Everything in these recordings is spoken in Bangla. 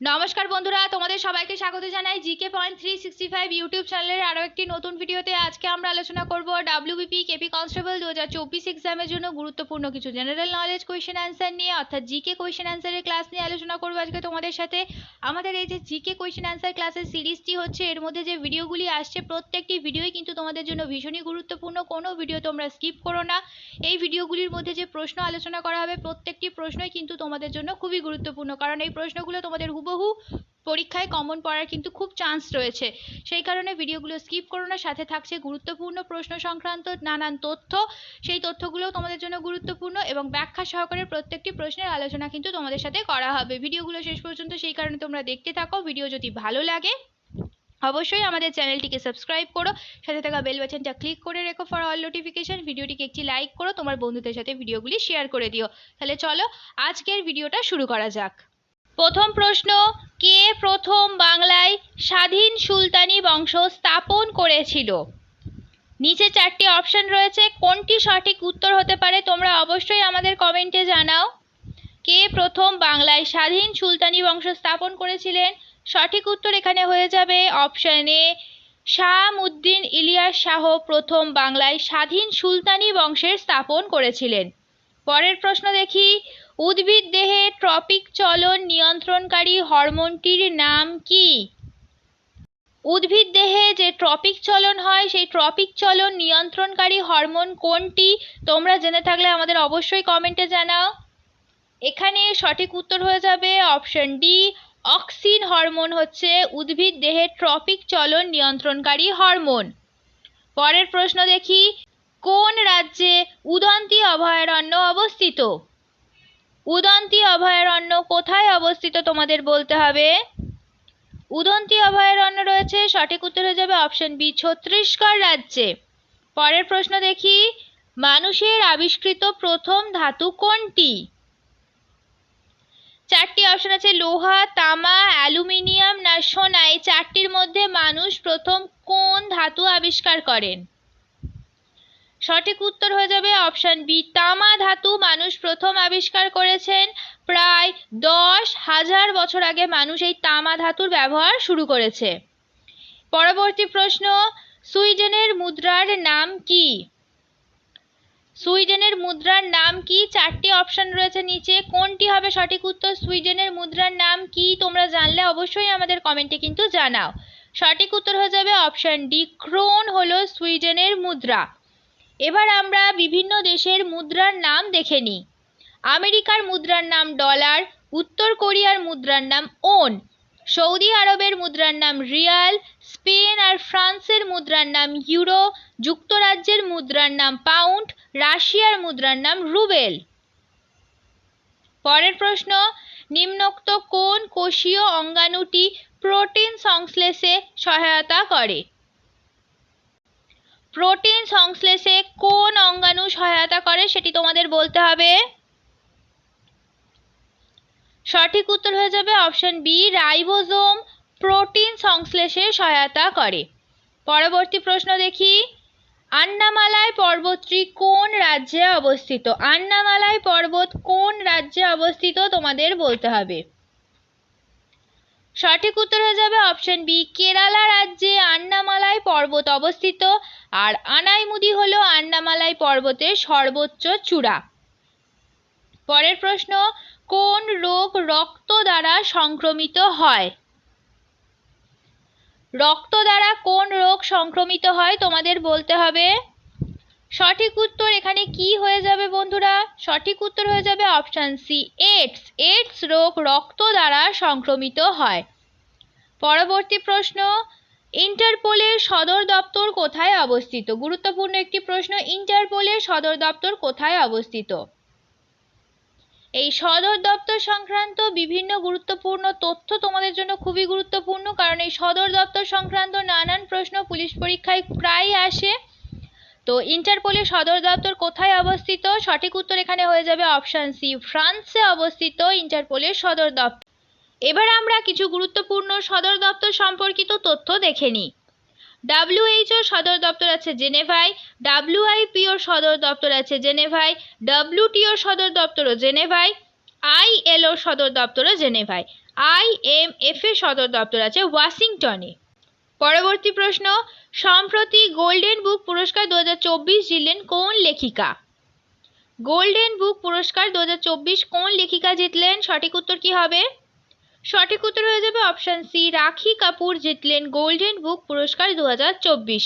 নমস্কার বন্ধুরা, তোমাদের সবাইকে স্বাগত জানাই GK point three sixty five YouTube চ্যানেলের আরও একটি নতুন ভিডিওতে আজকে আমরা আলোচনা করব ডাব্লিউবিপি কেপি কনস্টেবল দু হাজার চব্বিশ এক্সামের জন্য গুরুত্বপূর্ণ কিছু জেনারেল নলেজ কোয়েশ্চেন অ্যান্সার নিয়ে, অর্থাৎ জিকে কোয়েশ্চেন অ্যান্সারের ক্লাস নিয়ে আলোচনা করব আজকে তোমাদের সাথে। আমাদের এই যে জিকে কোয়েশ্চেন অ্যান্সার ক্লাসের সিরিজটি হচ্ছে, এর মধ্যে যে ভিডিওগুলি আসছে, প্রত্যেকটি ভিডিওই কিন্তু তোমাদের জন্য ভীষণই গুরুত্বপূর্ণ। কোনো ভিডিও তোমরা স্কিপ করো না। এই ভিডিওগুলির মধ্যে যে প্রশ্ন আলোচনা করা হবে, প্রত্যেকটি প্রশ্নই কিন্তু তোমাদের জন্য খুবই গুরুত্বপূর্ণ। কারণ এই প্রশ্নগুলো তোমাদের হুবহু পরীক্ষায় কমন পড়ার কিন্তু খুব চান্স রয়েছে। সেই কারণে ভিডিওগুলো স্কিপ করো না, সাথে থাকছে গুরুত্বপূর্ণ প্রশ্ন সংক্রান্ত নানান তথ্য। সেই তথ্যগুলোও তোমাদের জন্য গুরুত্বপূর্ণ এবং ব্যাখ্যা সহকারে প্রত্যেকটি প্রশ্নের আলোচনা কিন্তু তোমাদের সাথে করা হবে। ভিডিওগুলো শেষ পর্যন্ত সেই কারণে তোমরা দেখতে থাকো। ভিডিও যদি ভালো লাগে, অবশ্যই আমাদের চ্যানেলটিকে সাবস্ক্রাইব করো। সাথে থাকা বেল বাটনটা ক্লিক করে রেখো ফর অল নোটিফিকেশন ভিডিওটিকে একটি লাইক করো, তোমার বন্ধুদের সাথে ভিডিওগুলি শেয়ার করে দিও। তাহলে চলো, আজকের ভিডিওটা শুরু করা যাক। প্রথম প্রশ্ন, কে প্রথম বাংলায় স্বাধীন সুলতানি বংশ স্থাপন করেছিল? নিচে চারটি অপশন রয়েছে, কোনটি সঠিক উত্তর হতে পারে তোমরা অবশ্যই আমাদের কমেন্টে জানাও। কে প্রথম বাংলায় স্বাধীন সুলতানি বংশ স্থাপন করেছিলেন? সঠিক উত্তর এখানে হয়ে যাবে অপশন এ ইলিয়াস শাহ প্রথম বাংলায় স্বাধীন সুলতানি বংশের স্থাপন করেছিলেন। পরের প্রশ্ন দেখি। উদ্ভিদ দেহে ট্রপিক চলন নিয়ন্ত্রণকারী হরমোনটির নাম কি? উদ্ভিদ দেহে যে ট্রপিক চলন হয়, সেই ট্রপিক চলন নিয়ন্ত্রণকারী হরমোন কোনটি? তোমরা জেনে থাকলে আমাদের অবশ্যই কমেন্টে জানাও। এখানে সঠিক উত্তর হয়ে যাবে অপশন ডি, অক্সিন হরমোন হচ্ছে উদ্ভিদ দেহে ট্রপিক চলন নিয়ন্ত্রণকারী হরমোন। পরের প্রশ্ন দেখি কোন রাজ্যে উদন্তি অভয়ারণ্য অবস্থিত? উদন্তি অভয়ারণ্য কোথায় অবস্থিত তোমাদের বলতে হবে? উদন্তি অভয়ারণ্য রয়েছে, সঠিক উত্তর হয়ে যাবে অপশন বি ছত্রিশগড় রাজ্যে। পরের প্রশ্ন দেখি, মানুষের আবিষ্কৃত প্রথম ধাতু কোনটি? চারটি অপশন আছে, লোহা, তামা, অ্যালুমিনিয়াম না সোনা এই চারটির মধ্যে মানুষ প্রথম কোন ধাতু আবিষ্কার করেন? সঠিক উত্তর হয়ে যাবে অপশান বি, তামা ধাতু। মানুষ প্রথম আবিষ্কার করেছেন প্রায় দশ হাজার বছর আগে মানুষ এই তামা ধাতুর ব্যবহার শুরু করেছে। পরবর্তী প্রশ্ন, সুইডেনের মুদ্রার নাম কি? সুইডেনের মুদ্রার নাম কি? চারটি অপশন রয়েছে নিচে। কোনটি হবে সঠিক উত্তর? সুইডেনের মুদ্রার নাম কি? তোমরা জানলে অবশ্যই আমাদের কমেন্টে কিন্তু জানাও। সঠিক উত্তর হয়ে যাবে অপশন ডি, ক্রোন হলো সুইডেনের মুদ্রা। এবার আমরা বিভিন্ন দেশের মুদ্রার নাম দেখে নিই। আমেরিকার মুদ্রার নাম ডলার, উত্তর কোরিয়ার মুদ্রার নাম ওন, সৌদি আরবের মুদ্রার নাম রিয়াল, স্পেন আর ফ্রান্সের মুদ্রার নাম ইউরো, যুক্তরাজ্যের মুদ্রার নাম পাউন্ড, রাশিয়ার মুদ্রার নাম রুবেল। পরের প্রশ্ন, নিম্নোক্ত কোন কোষীয় অঙ্গাণুটি প্রোটিন সংশ্লেষে সহায়তা করে? প্রোটিন সংশ্লেষে কোন অঙ্গাণু সহায়তা করে সেটি তোমাদের বলতে হবে? সঠিক উত্তর হয়ে যাবে অপশন বি, রাইবোজোম প্রোটিন সংশ্লেষে সহায়তা করে। পরবর্তী প্রশ্ন দেখি। আন্নামালাই পর্বতটি কোন রাজ্যে অবস্থিত? আন্নামালাই পর্বত কোন রাজ্যে অবস্থিত তোমাদের বলতে হবে। সঠিক উত্তর হয়ে যাবে অপশন বি কেরালা রাজ্যে আন্নামালাই পর্বত অবস্থিত। আর আনাইমুদি হল আন্নামালাই পর্বতের সর্বোচ্চ চূড়া। পরের প্রশ্ন, কোন রোগ রক্ত দ্বারা সংক্রমিত হয়? রক্ত দ্বারা কোন রোগ সংক্রমিত হয় তোমাদের বলতে হবে? সঠিক উত্তর এখানে কি হয়ে যাবে বন্ধুরা? সঠিক উত্তর হয়ে যাবে অপশান সি এইডস এইডস রোগ রক্ত দ্বারা সংক্রমিত হয়। পরবর্তী প্রশ্ন, ইন্টারপোলের সদর দপ্তর কোথায় অবস্থিত? গুরুত্বপূর্ণ একটি প্রশ্ন, ইন্টারপোলের সদর দপ্তর কোথায় অবস্থিত? এই সদর দপ্তর সংক্রান্ত বিভিন্ন গুরুত্বপূর্ণ তথ্য তোমাদের জন্য খুবই গুরুত্বপূর্ণ, কারণ এই সদর দপ্তর সংক্রান্ত নানান প্রশ্ন পুলিশ পরীক্ষায় প্রায় আসে। তো ইন্টারপোলের সদর দপ্তর কোথায় অবস্থিত? সঠিক উত্তর এখানে হয়ে যাবে অপশান সি, ফ্রান্সে অবস্থিত ইন্টারপোলের সদর দপ্তর। এবার আমরা কিছু গুরুত্বপূর্ণ সদর দপ্তর সম্পর্কিত তথ্য দেখে নিই। ডাব্লিউএইচও সদর দপ্তর আছে জেনেভায় ডাব্লিউআইপিওর সদর দপ্তর আছে জেনেভায় ডাব্লিউটিওর সদর দপ্তরও জেনেভায় আইএলওর সদর দপ্তরও জেনেভায়। আইএমএফ এর সদর দপ্তর আছে ওয়াশিংটনে। পরবর্তী প্রশ্ন, সম্প্রতি গোল্ডেন বুক পুরস্কার দু হাজার চব্বিশ জিতলেন কোন লেখিকা? গোল্ডেন বুক পুরস্কার দু হাজার চব্বিশ কোন লেখিকা জিতলেন? সঠিক উত্তর কি হবে? সঠিক উত্তর হয়ে যাবে অপশন সি, রাখি কাপুর জিতলেন গোল্ডেন বুক পুরস্কার দু হাজার চব্বিশ।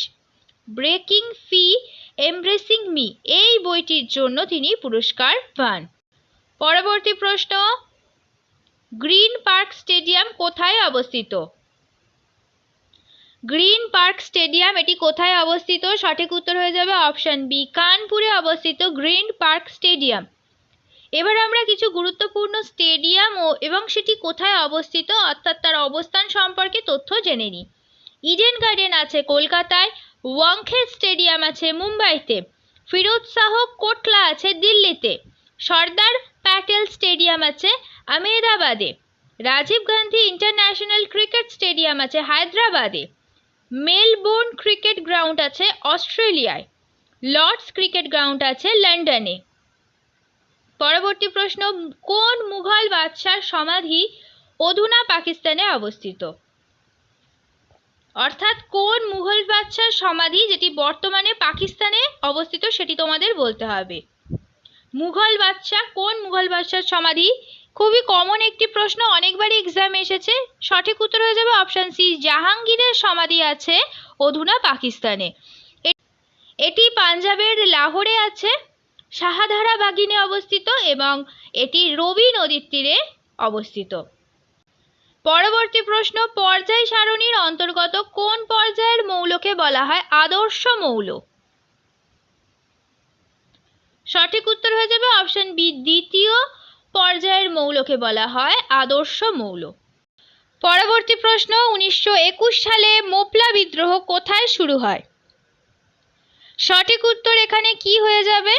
ব্রেকিং ফি, এমব্রেসিং মি, এই বইটির জন্য তিনি পুরস্কার পান। পরবর্তী প্রশ্ন, গ্রিন পার্ক স্টেডিয়াম কোথায় অবস্থিত? গ্রিন পার্ক স্টেডিয়াম, এটি কোথায় অবস্থিত? সঠিক উত্তর হয়ে যাবে অপশন বি, কানপুরে অবস্থিত গ্রিন পার্ক স্টেডিয়াম। এবার আমরা কিছু গুরুত্বপূর্ণ স্টেডিয়াম ও, এবং সেটি কোথায় অবস্থিত, অর্থাৎ তার অবস্থান সম্পর্কে তথ্য জেনে নিই। ইডেন গার্ডেন আছে কলকাতায় ওয়াংখেড় স্টেডিয়াম আছে মুম্বাইতে, ফিরোজ শাহ কোটলা আছে দিল্লিতে, সর্দার প্যাটেল স্টেডিয়াম আছে আমেদাবাদে Rajiv Gandhi international cricket stadium আছে হায়দ্রাবাদে। মেলবোর্ন ক্রিকেট গ্রাউন্ড আছে অস্ট্রেলিয়ায়। লর্ডস ক্রিকেট গ্রাউন্ড আছে লন্ডনে। পরবর্তী প্রশ্ন, কোন মুঘল বাদশার সমাধি অধুনা পাকিস্তানে অবস্থিত? অর্থাৎ কোন মুঘল বাদশার সমাধি যেটি বর্তমানে পাকিস্তানে অবস্থিত সেটি তোমাদের বলতে হবে। মুঘল বাদশাহ, কোন মুঘল বাদশার সমাধি খুবই কমন একটি প্রশ্ন, অনেকবারই এক্সামে এসেছে। সঠিক উত্তর হয়ে যাবে অপশন সি জাহাঙ্গীরের সমাধি আছে অধুনা পাকিস্তানে। এটি পাঞ্জাবের লাহোরে আছে, শাহাধারা বাগিনে অবস্থিত এবং এটি রবি নদীর তীরে অবস্থিত। পরবর্তী প্রশ্ন, পর্যায় সারণীর অন্তর্গত কোন পর্যায়ের মৌলকে বলা হয় আদর্শ মৌল? সঠিক উত্তর হয়ে যাবে অপশন বি দ্বিতীয় পর্যায়ের মৌলকে বলা হয় আদর্শ মৌল। পরবর্তী প্রশ্ন, উনিশশো একুশ সালে মোপলা বিদ্রোহ কোথায় শুরু হয়? সঠিক উত্তর এখানে কি হয়ে যাবে?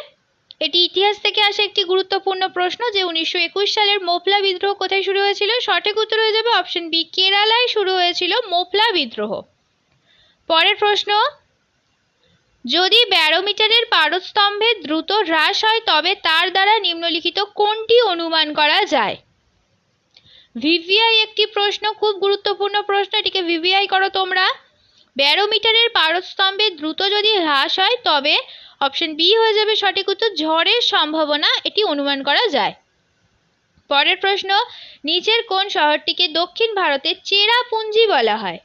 এটি ইতিহাস থেকে আসা একটি গুরুত্বপূর্ণ প্রশ্ন যে উনিশশো একুশ সালের মোপলা বিদ্রোহ কোথায় শুরু হয়েছিল? সঠিক উত্তর হয়ে যাবে অপশন বি, কেরালায় শুরু হয়েছিল মোপলা বিদ্রোহ। পরের প্রশ্ন যদি ব্যারোমিটারের পারস্তম্ভে দ্রুত হ্রাস হয়, তবে তার দ্বারা নিম্নলিখিত কোনটি অনুমান করা যায়? ভিভিআই একটি প্রশ্ন, খুব গুরুত্বপূর্ণ প্রশ্ন, এটিকে ভিভিআই করো তোমরা। ব্যারোমিটারের পারস্তম্ভে দ্রুত যদি হ্রাস হয়, তবে অপশন বি হয়ে যাবে সঠিক উত্তর, ঝড়ের সম্ভাবনা, এটি অনুমান করা যায়। পরের প্রশ্ন, নিচের কোন শহরটিকে দক্ষিণ ভারতের চেরাপুঞ্জি বলা হয়?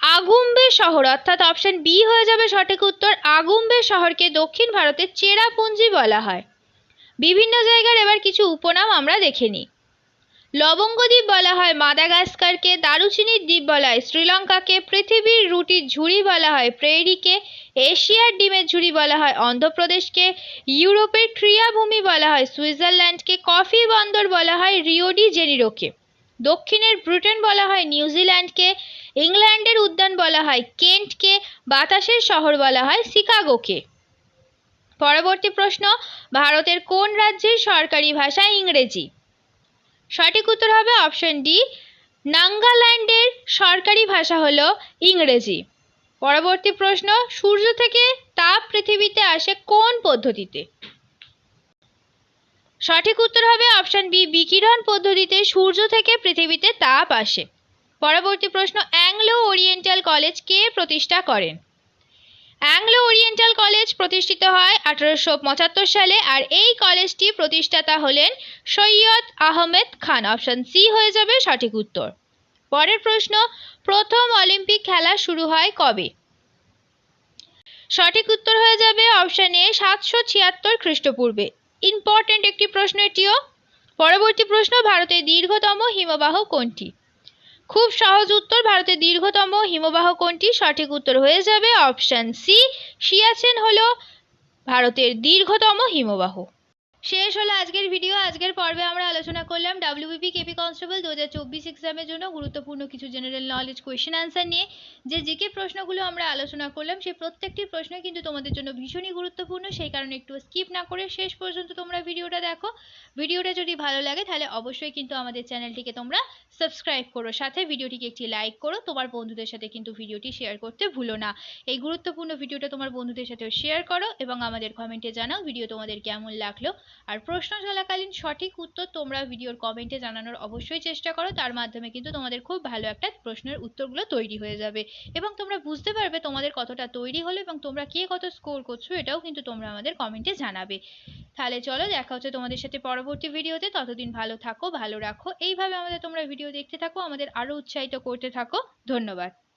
আগুম্বে শহর, অর্থাৎ অপশন বি হয়ে যাবে সঠিক উত্তর। আগুম্বে শহরকে দক্ষিণ ভারতের চেরাপুঞ্জি বলা হয়। বিভিন্ন জায়গার এবার কিছু উপনাম আমরা দেখে নিই। লবঙ্গ দ্বীপ বলা হয় মাদাগাস্কারকে দারুচিনির দ্বীপ বলা হয় শ্রীলঙ্কাকে, পৃথিবীর রুটির ঝুড়ি বলা হয় প্রেরিকে এশিয়ার ডিমের ঝুড়ি বলা হয় অন্ধ্রপ্রদেশকে, ইউরোপের ক্রিয়াভূমি বলা হয় সুইজারল্যান্ডকে, কফি বন্দর বলা হয় রিওডি জেনিরোকে। দক্ষিণের ব্রিটেন বলা হয় নিউজিল্যান্ডকে, ইংল্যান্ডের উদ্যান বলা হয় কেন্টকে, বাতাসের শহর বলা হয় শিকাগোকে। পরবর্তী প্রশ্ন, ভারতের কোন রাজ্যের সরকারি ভাষা ইংরেজি? সঠিক উত্তর হবে অপশন ডি নাগাল্যান্ডের সরকারি ভাষা হলো ইংরেজি। পরবর্তী প্রশ্ন, সূর্য থেকে তাপ পৃথিবীতে আসে কোন পদ্ধতিতে? সঠিক উত্তর হবে অপশন বি, বিকিরণ পদ্ধতিতে সূর্য থেকে পৃথিবীতে তাপ আসে। পরবর্তী প্রশ্ন, অ্যাংলো ওরিয়েন্টাল কলেজ কে প্রতিষ্ঠা করেন? অ্যাংলো ওরিয়েন্টাল কলেজ প্রতিষ্ঠিত হয় আঠারোশো পঁচাত্তর সালে আর এই কলেজটি প্রতিষ্ঠাতা হলেন সৈয়দ আহমেদ খান। অপশন সি হয়ে যাবে সঠিক উত্তর। পরের প্রশ্ন, প্রথম অলিম্পিক খেলা শুরু হয় কবে? সঠিক উত্তর হয়ে যাবে অপশন এ, সাতশো ছিয়াত্তর খ্রিস্টপূর্বে। ইম্পর্টেন্ট একটি প্রশ্ন এটিও। পরবর্তী প্রশ্ন, ভারতের দীর্ঘতম হিমবাহ কোনটি? খুব সহজ উত্তর, ভারতের দীর্ঘতম হিমবাহ কোনটি? সঠিক উত্তর হয়ে যাবে অপশান সি। সিয়াচেন হল ভারতের দীর্ঘতম হিমবাহ। শেষ হলো আজকের ভিডিও আজকের পর্বে আমরা আলোচনা করলাম ডাব্লিউবিপি কেপি কনস্টেবল দু হাজার চব্বিশ এক্সামের জন্য গুরুত্বপূর্ণ কিছু জেনারেল নলেজ কোয়েশ্চেন আনসার নিয়ে। যে জিকে প্রশ্নগুলো আমরা আলোচনা করলাম সেই প্রত্যেকটি প্রশ্ন কিন্তু তোমাদের জন্য ভীষণই গুরুত্বপূর্ণ। সেই কারণে একটু স্কিপ না করে শেষ পর্যন্ত তোমরা ভিডিওটা দেখো। ভিডিওটা যদি ভালো লাগে, তাহলে অবশ্যই কিন্তু আমাদের চ্যানেলটিকে তোমরা সাবস্ক্রাইব করো। সাথে ভিডিওটিকে একটি লাইক করো। তোমার বন্ধুদের সাথে কিন্তু ভিডিওটি শেয়ার করতে ভুলো না। এই গুরুত্বপূর্ণ ভিডিওটা তোমার বন্ধুদের সাথেও শেয়ার করো এবং আমাদের কমেন্টে জানাও ভিডিও তোমাদের কেমন লাগল। আর প্রশ্ন চলাকালীন সঠিক উত্তর তোমরা ভিডিওর কমেন্টে জানানোর অবশ্যই চেষ্টা করো। তার মাধ্যমে কিন্তু তোমাদের খুব ভালো একটা প্রশ্নের উত্তরগুলো তৈরি হয়ে যাবে এবং তোমরা বুঝতে পারবে তোমাদের কতটা তৈরি হলো এবং তোমরা কে কত স্কোর করছ এটাও কিন্তু তোমরা আমাদের কমেন্টে জানাবে। তাহলে চলো দেখা হচ্ছে তোমাদের সাথে পরবর্তী ভিডিওতে। ততদিন ভালো থাকো, ভালো রাখো। এইভাবে আমাদের তোমরা ভিডিও দেখতে থাকো, আমাদের আরও উৎসাহিত করতে থাকো। ধন্যবাদ।